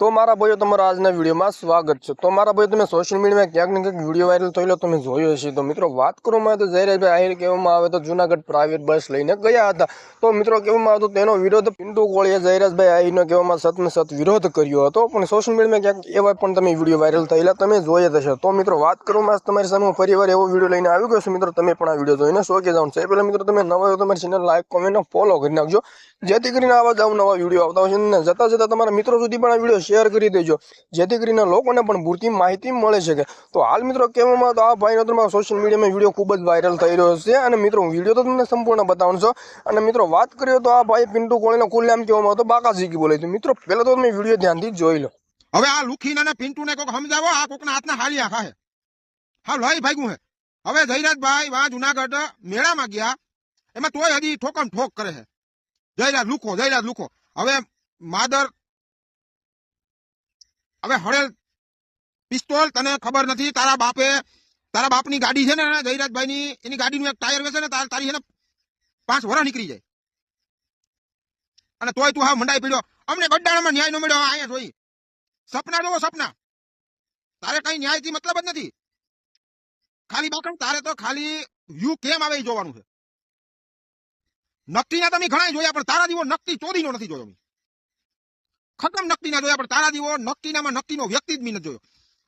તો મારા ભાઈઓ તમારા આજના વિડીયોમાં સ્વાગત છે. તો મારા ભાઈઓ, તમે સોશિયલ મીડિયામાં ક્યાંક ને ક્યાંક વીડિયો વાયરલ થયેલો તમે જોયો હશે. તો મિત્રો, વાત કરવામાં આવે તો જયરાજભાઈ આહિર કહેવામાં આવે તો જુનાગઢ પ્રાઇવેટ બસ લઈને ગયા હતા. તો મિત્રો, કહેવામાં આવે તેનો વિરોધ પિન્ટુ કોળીએ જયરાજભાઈ આહિરનો કહેવામાં સતને સત વિરોધ કર્યો હતો. પણ સોશિયલ મીડિયામાં ક્યાંક એવા પણ તમે વીડિયો વાયરલ થયેલા તમે જોયા હશે. તો મિત્રો, વાત કરવામાં આવે તમારી સામે ફરીવાર એવો વીડિયો લઈને આવી ગયો છું. મિત્રો, તમે પણ આ વીડિયો જોઈને શોખી જાઉં છે પહેલાં મિત્રો, તમે નવા હોય તમારી ચેનલ લાઈક કોમેન્ટ ફોલો કરી નાખજો. જેથી કરીને આવા જ નવા વીડિયો આવતા હોય છે. જતા જતા તમારા મિત્રો સુધી પણ આ વીડિયો શેર કરી દેજો. જેથી કરીને લોકોને પણ પૂરતી માહિતી મળે શકે. તો હાલ મિત્રો કહેવામાં તો આ ભાઈનો તમારા સોશિયલ મીડિયામાં વીડિયો ખૂબ જ વાયરલ થઈ રહ્યો છે અને મિત્રો વીડિયો તો તમને સંપૂર્ણ બતાવવાનો છો. અને મિત્રો વાત કરીએ તો આ ભાઈ પિન્ટુ કોળીનો ખુલ્લેઆમ કહેવામાં આવતો બાકા શીખી બોલે તો મિત્રો પહેલાં તો તમે વીડિયો ધ્યાનથી જોઈ લો. હવે આ લુખીને ને પિન્ટુ ને કોક સમજાવો, આ કોકના હાથના હાલી આખા હે. હા લોહી ભાગ્યું હે. હવે જયરાજભાઈ વા જુનાગઢ મેળામાં ગયા. એમાં તોય હજી ઠોકમ ઠોક કરે છે જયરાજ લુખો જયરાજ લુખો. હવે માદર હવે હળેલ પિસ્તોલ, તને ખબર નથી, તારા બાપે, તારા બાપની ગાડી છે ને જયરાજભાઈ ની એની ગાડીનું એક ટાયર વેચે ને, તાર- છે ને પાંચ વરા નીકળી જાય. અને તોય તું હા મંડાઈ પડ્યો. અમને ગડ્ડાણામાં ન્યાય નો મળ્યો અહીંયા જોઈ. સપના જોવો સપના. તારે કઈ ન્યાયથી મતલબ જ નથી. ખાલી બાકણ તારે તો ખાલી યુ કેમ આવે એ જોવાનું છે. નકટીના તમે ઘણા જોયા, પણ તારા દીવો નક્કી ચોરીનો નથી જોયો. ખતમ ના જોયા, પણ તારા દીવો નક્કી નકટીનો વ્યક્તિ જ મી જોયો.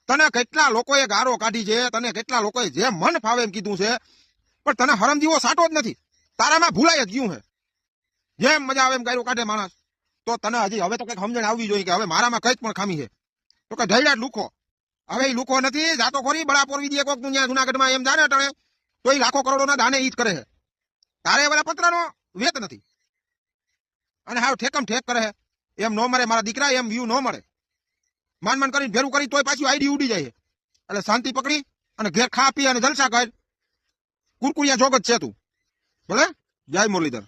તને કેટલા લોકોએ ગારો કાઢી છે, તને કેટલા લોકોએ જે મન ફાવે એમ કીધું છે, પણ તને હરમ દીવો સાટો જ નથી. તારામાં ભૂલાય જ ગયું છે જેમ મજા આવે એમ ગાયરો કાઢે માણસ. તો તને હજી હવે તો કંઈક સમજણ આવવી જોઈએ કે હવે મારામાં કંઈક પણ ખામી છે. તો કે ઢૈડા લુખો. હવે એ લુખો નથી, જાતો ખોરી બળા પોરવી દે કોક દુનિયા જુનાગઢમાં એમ જાણે અટણે. તો એ લાખો કરોડોના દાને ઈ કરે છે તારે પેલા પતરાનો વેત નથી. અને હાવ ઠેકમ ઠેક કરે છે એમ નો મળે, મારા દીકરા, એમ વ્યૂ નો મળે. માન માન કરીને ભેરું કરી તોય પાછી આઈડી ઉડી જાય. એટલે શાંતિ પકડી અને ઘેર ખા પી અને જલસા કર. કુરકુરિયા જોગ જ છે તું. ભલે? જય મુરલીધર.